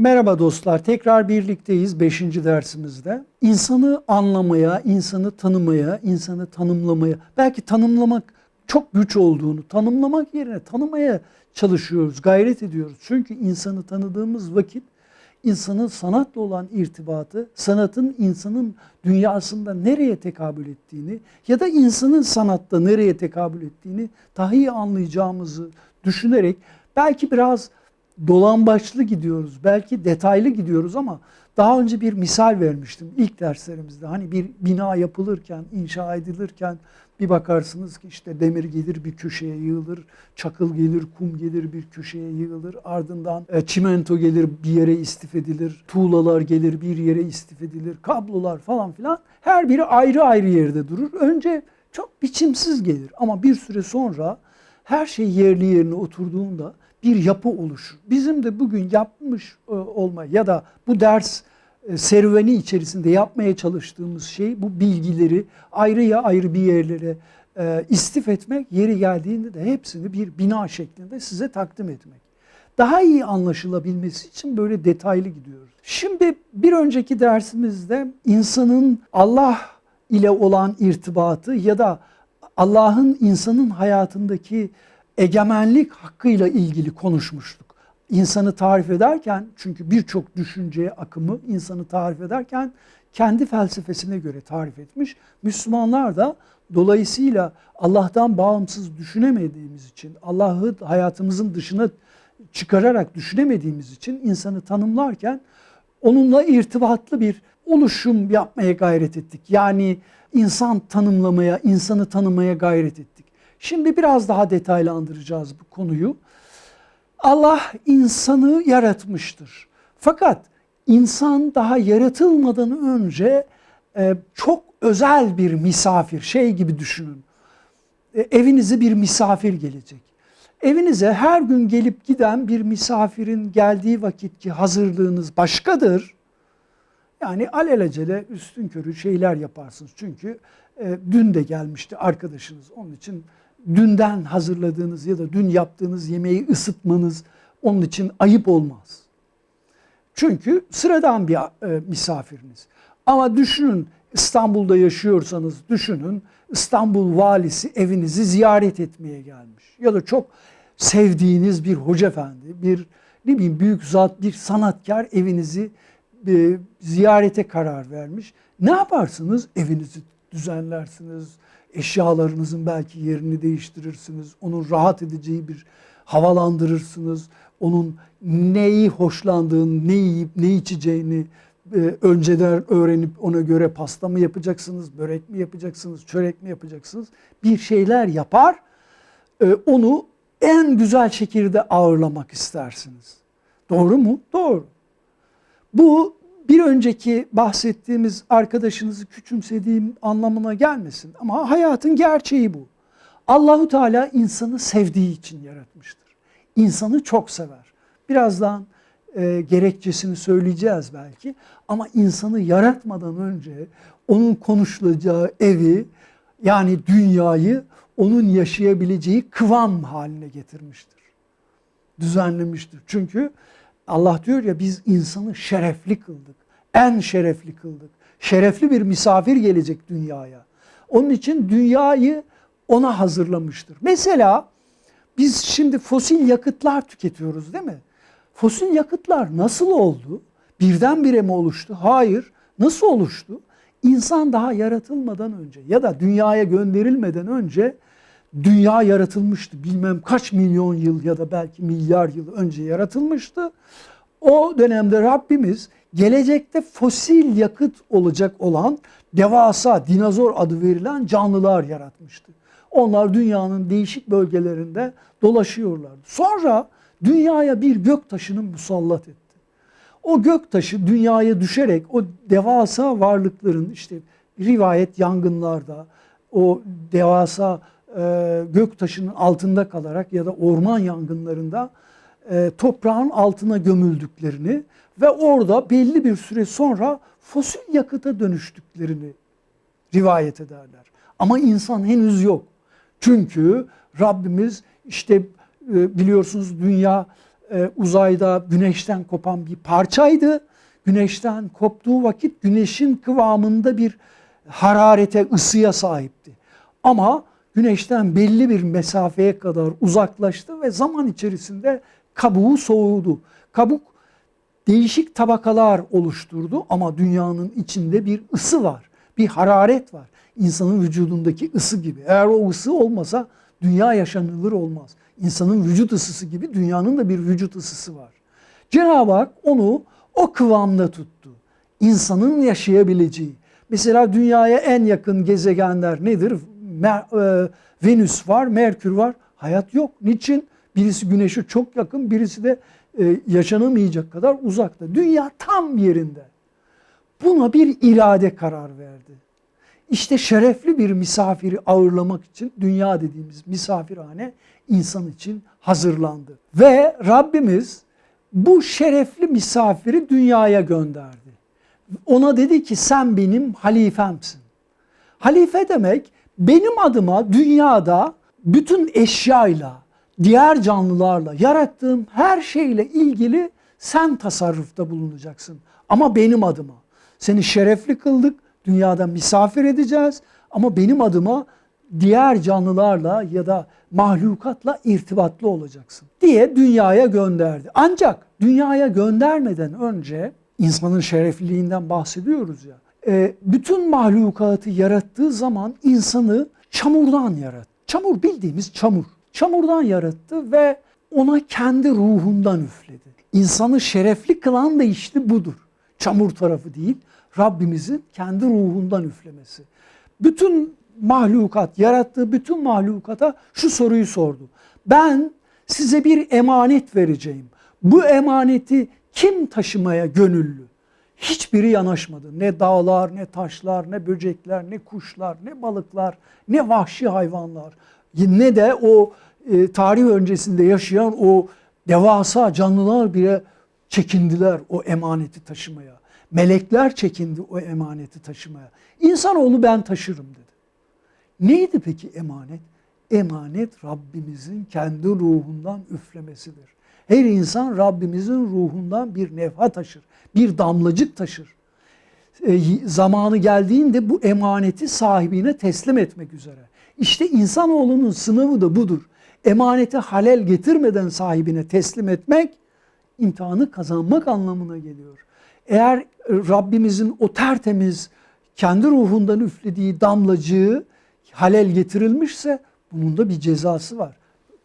Merhaba dostlar, tekrar birlikteyiz 5. dersimizde. İnsanı anlamaya, insanı tanımaya, insanı tanımlamaya, belki tanımlamak çok güç olduğunu, tanımlamak yerine tanımaya çalışıyoruz, gayret ediyoruz. Çünkü insanı tanıdığımız vakit insanın sanatla olan irtibatı, sanatın insanın dünyasında nereye tekabül ettiğini ya da insanın sanatta nereye tekabül ettiğini daha iyi anlayacağımızı düşünerek belki biraz dolambaçlı gidiyoruz, belki detaylı gidiyoruz ama daha önce bir misal vermiştim ilk derslerimizde. Hani bir bina yapılırken, inşa edilirken bir bakarsınız ki işte demir gelir bir köşeye yığılır, çakıl gelir, kum gelir bir köşeye yığılır. Ardından e, çimento gelir bir yere istif edilir, tuğlalar gelir bir yere istif edilir, kablolar falan filan. Her biri ayrı ayrı yerde durur. Önce çok biçimsiz gelir ama bir süre sonra her şey yerli yerine oturduğunda bir yapı oluşur. Bizim de bugün yapmış e, olma ya da bu ders e, serüveni içerisinde yapmaya çalıştığımız şey bu bilgileri ayrıya ayrı bir yerlere e, istif etmek, yeri geldiğinde de hepsini bir bina şeklinde size takdim etmek. Daha iyi anlaşılabilmesi için böyle detaylı gidiyoruz. Şimdi bir önceki dersimizde insanın Allah ile olan irtibatı ya da Allah'ın insanın hayatındaki egemenlik hakkıyla ilgili konuşmuştuk. İnsanı tarif ederken çünkü birçok düşünce akımı insanı tarif ederken kendi felsefesine göre tarif etmiş. Müslümanlar da dolayısıyla Allah'tan bağımsız düşünemediğimiz için, Allah'ı hayatımızın dışına çıkararak düşünemediğimiz için insanı tanımlarken onunla irtibatlı bir oluşum yapmaya gayret ettik. Yani insan tanımlamaya, insanı tanımaya gayret ettik. Şimdi biraz daha detaylandıracağız bu konuyu. Allah insanı yaratmıştır. Fakat insan daha yaratılmadan önce e, çok özel bir misafir, şey gibi düşünün. E, evinize bir misafir gelecek. Evinize her gün gelip giden bir misafirin geldiği vakitki hazırlığınız başkadır. Yani alelacele üstün körü şeyler yaparsınız. Çünkü e, dün de gelmişti arkadaşınız. Onun için dünden hazırladığınız ya da dün yaptığınız yemeği ısıtmanız onun için ayıp olmaz. Çünkü sıradan bir e, misafiriniz. Ama düşünün İstanbul'da yaşıyorsanız düşünün İstanbul valisi evinizi ziyaret etmeye gelmiş. Ya da çok sevdiğiniz bir hocaefendi, bir ne bileyim büyük zat, bir sanatkar evinizi e, ziyarete karar vermiş. Ne yaparsınız? Evinizi düzenlersiniz, eşyalarınızın belki yerini değiştirirsiniz. Onun rahat edeceği bir havalandırırsınız. Onun neyi hoşlandığını, ne yiyip ne içeceğini e, önceden öğrenip ona göre pasta mı yapacaksınız, börek mi yapacaksınız, çörek mi yapacaksınız? Bir şeyler yapar, e, onu en güzel şekilde ağırlamak istersiniz. Doğru mu? Doğru. Bu bir önceki bahsettiğimiz arkadaşınızı küçümsediğim anlamına gelmesin ama hayatın gerçeği bu. Allahu Teala insanı sevdiği için yaratmıştır. İnsanı çok sever. Birazdan e, gerekçesini söyleyeceğiz belki ama insanı yaratmadan önce onun konuşulacağı evi yani dünyayı onun yaşayabileceği kıvam haline getirmiştir. Düzenlemiştir. Çünkü Allah diyor ya biz insanı şerefli kıldık. En şerefli kıldık. Şerefli bir misafir gelecek dünyaya. Onun için dünyayı ona hazırlamıştır. Mesela biz şimdi fosil yakıtlar tüketiyoruz değil mi? Fosil yakıtlar nasıl oldu? Birdenbire mi oluştu? Hayır. Nasıl oluştu? İnsan daha yaratılmadan önce ya da dünyaya gönderilmeden önce dünya yaratılmıştı. Bilmem kaç milyon yıl ya da belki milyar yıl önce yaratılmıştı. O dönemde Rabbimiz gelecekte fosil yakıt olacak olan devasa dinozor adı verilen canlılar yaratmıştı. Onlar dünyanın değişik bölgelerinde dolaşıyorlardı. Sonra dünyaya bir gök taşını musallat etti. O gök taşı dünyaya düşerek o devasa varlıkların işte rivayet yangınlarda o devasa e, gök taşının altında kalarak ya da orman yangınlarında e, toprağın altına gömüldüklerini ve orada belli bir süre sonra fosil yakıta dönüştüklerini rivayet ederler. Ama insan henüz yok. Çünkü Rabbimiz işte e, biliyorsunuz dünya e, uzayda güneşten kopan bir parçaydı. Güneşten koptuğu vakit güneşin kıvamında bir hararete, ısıya sahipti. Ama güneşten belli bir mesafeye kadar uzaklaştı ve zaman içerisinde kabuğu soğudu. Kabuk değişik tabakalar oluşturdu ama dünyanın içinde bir ısı var, bir hararet var. İnsanın vücudundaki ısı gibi. Eğer o ısı olmasa dünya yaşanılır olmaz. İnsanın vücut ısısı gibi dünyanın da bir vücut ısısı var. Cenab-ı Hak onu o kıvamda tuttu. İnsanın yaşayabileceği. Mesela dünyaya en yakın gezegenler nedir? Mer- e, Venüs var, Merkür var. Hayat yok. Niçin? Birisi güneşe çok yakın, birisi de e, yaşanamayacak kadar uzakta. Dünya tam yerinde. Buna bir irade karar verdi. İşte şerefli bir misafiri ağırlamak için dünya dediğimiz misafirhane insan için hazırlandı. Ve Rabbimiz bu şerefli misafiri dünyaya gönderdi. Ona dedi ki sen benim halifemsin. Halife demek benim adıma dünyada bütün eşyayla, diğer canlılarla, yarattığım her şeyle ilgili sen tasarrufta bulunacaksın. Ama benim adıma. Seni şerefli kıldık, dünyada misafir edeceğiz ama benim adıma diğer canlılarla ya da mahlukatla irtibatlı olacaksın diye dünyaya gönderdi. Ancak dünyaya göndermeden önce insanın şerefliliğinden bahsediyoruz ya. E, bütün mahlukatı yarattığı zaman insanı çamurdan yarattı. Çamur bildiğimiz çamur. Çamurdan yarattı ve ona kendi ruhundan üfledi. İnsanı şerefli kılan da işte budur. Çamur tarafı değil, Rabbimizin kendi ruhundan üflemesi. Bütün mahlukat, yarattığı bütün mahlukata şu soruyu sordu. Ben size bir emanet vereceğim. Bu emaneti kim taşımaya gönüllü? Hiçbiri yanaşmadı. Ne dağlar, ne taşlar, ne böcekler, ne kuşlar, ne balıklar, ne vahşi hayvanlar, ne de o e, tarih öncesinde yaşayan o devasa canlılar bile çekindiler o emaneti taşımaya. Melekler çekindi o emaneti taşımaya. İnsanoğlu ben taşırım dedi. Neydi peki emanet? Emanet Rabbimizin kendi ruhundan üflemesidir. Her insan Rabbimizin ruhundan bir nefha taşır, bir damlacık taşır. E, zamanı geldiğinde bu emaneti sahibine teslim etmek üzere. İşte insanoğlunun sınavı da budur. Emaneti halel getirmeden sahibine teslim etmek, imtihanı kazanmak anlamına geliyor. Eğer Rabbimizin o tertemiz, kendi ruhundan üflediği damlacığı halel getirilmişse bunun da bir cezası var.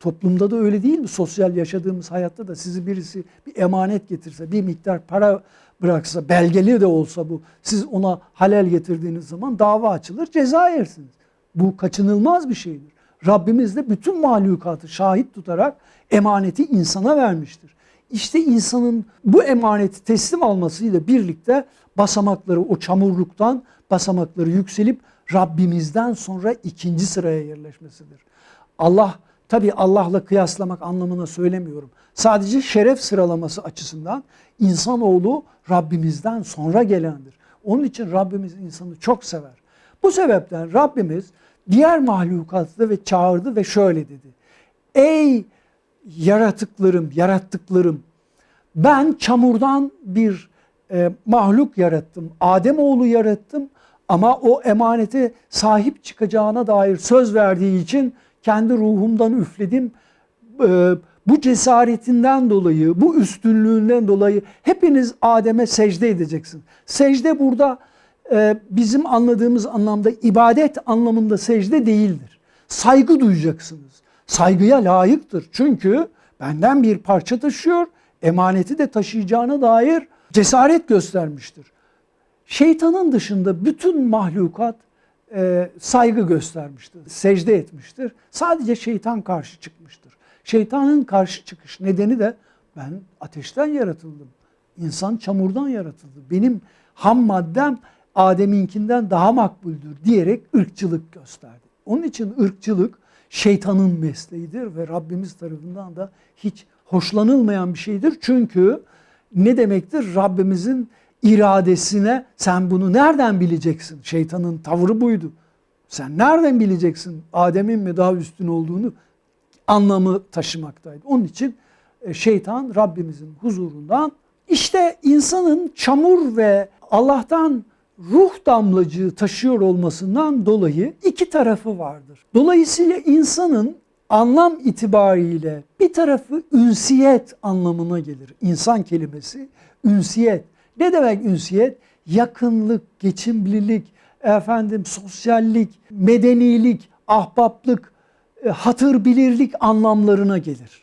Toplumda da öyle değil mi? Sosyal yaşadığımız hayatta da sizi birisi bir emanet getirse, bir miktar para bıraksa, belgeli de olsa bu, siz ona halel getirdiğiniz zaman dava açılır, ceza yersiniz. Bu kaçınılmaz bir şeydir. Rabbimiz de bütün mahlukatı şahit tutarak emaneti insana vermiştir. İşte insanın bu emaneti teslim almasıyla birlikte basamakları o çamurluktan basamakları yükselip Rabbimizden sonra ikinci sıraya yerleşmesidir. Allah tabi Allah'la kıyaslamak anlamına söylemiyorum. Sadece şeref sıralaması açısından insanoğlu Rabbimizden sonra gelendir. Onun için Rabbimiz insanı çok sever. Bu sebepten Rabbimiz diğer mahlukatı ve çağırdı ve şöyle dedi. Ey yaratıklarım, yarattıklarım ben çamurdan bir e, mahluk yarattım. Adem oğlu yarattım ama o emanete sahip çıkacağına dair söz verdiği için kendi ruhumdan üfledim. E, bu cesaretinden dolayı, bu üstünlüğünden dolayı hepiniz Adem'e secde edeceksin. Secde burada e, bizim anladığımız anlamda ibadet anlamında secde değildir. Saygı duyacaksınız. Saygıya layıktır. Çünkü benden bir parça taşıyor, emaneti de taşıyacağına dair cesaret göstermiştir. Şeytanın dışında bütün mahlukat e, saygı göstermiştir, secde etmiştir. Sadece şeytan karşı çıkmıştır. Şeytanın karşı çıkış nedeni de ben ateşten yaratıldım. İnsan çamurdan yaratıldı. Benim ham maddem Adem'inkinden daha makbuldür diyerek ırkçılık gösterdi. Onun için ırkçılık şeytanın mesleğidir ve Rabbimiz tarafından da hiç hoşlanılmayan bir şeydir. Çünkü ne demektir? Rabbimizin iradesine sen bunu nereden bileceksin? Şeytanın tavrı buydu. Sen nereden bileceksin Adem'in mi daha üstün olduğunu anlamı taşımaktaydı. Onun için e, şeytan Rabbimizin huzurundan işte insanın çamur ve Allah'tan ruh damlacığı taşıyor olmasından dolayı iki tarafı vardır. Dolayısıyla insanın anlam itibariyle bir tarafı ünsiyet anlamına gelir. İnsan kelimesi ünsiyet. Ne demek ünsiyet? Yakınlık, geçimlilik, efendim sosyallik, medenilik, ahbaplık, e, hatır bilirlik anlamlarına gelir.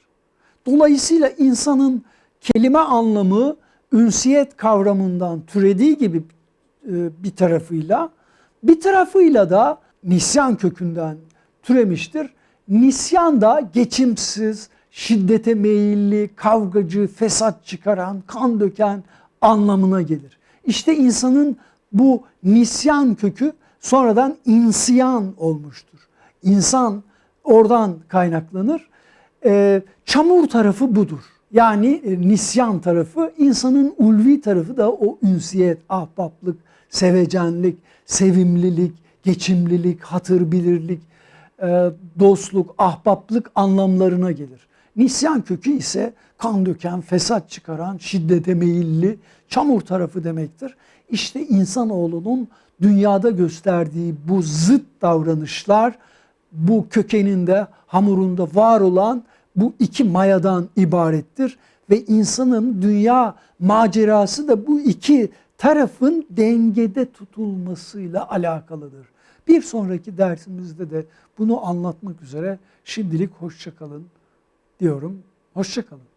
Dolayısıyla insanın kelime anlamı ünsiyet kavramından türediği gibi e, bir tarafıyla bir tarafıyla da nisyan kökünden türemiştir. Nisyan da geçimsiz, şiddete meyilli, kavgacı, fesat çıkaran, kan döken anlamına gelir. İşte insanın bu nisyan kökü sonradan insiyan olmuştur. İnsan oradan kaynaklanır. Ee, çamur tarafı budur. Yani e, nisyan tarafı, insanın ulvi tarafı da o ünsiyet, ahbaplık, sevecenlik, sevimlilik, geçimlilik, hatır bilirlik, e, dostluk, ahbaplık anlamlarına gelir. Nisyan kökü ise kan döken, fesat çıkaran, şiddete meyilli, çamur tarafı demektir. İşte insanoğlunun dünyada gösterdiği bu zıt davranışlar bu kökeninde, hamurunda var olan bu iki mayadan ibarettir ve insanın dünya macerası da bu iki tarafın dengede tutulmasıyla alakalıdır. Bir sonraki dersimizde de bunu anlatmak üzere şimdilik hoşçakalın diyorum. Hoşçakalın.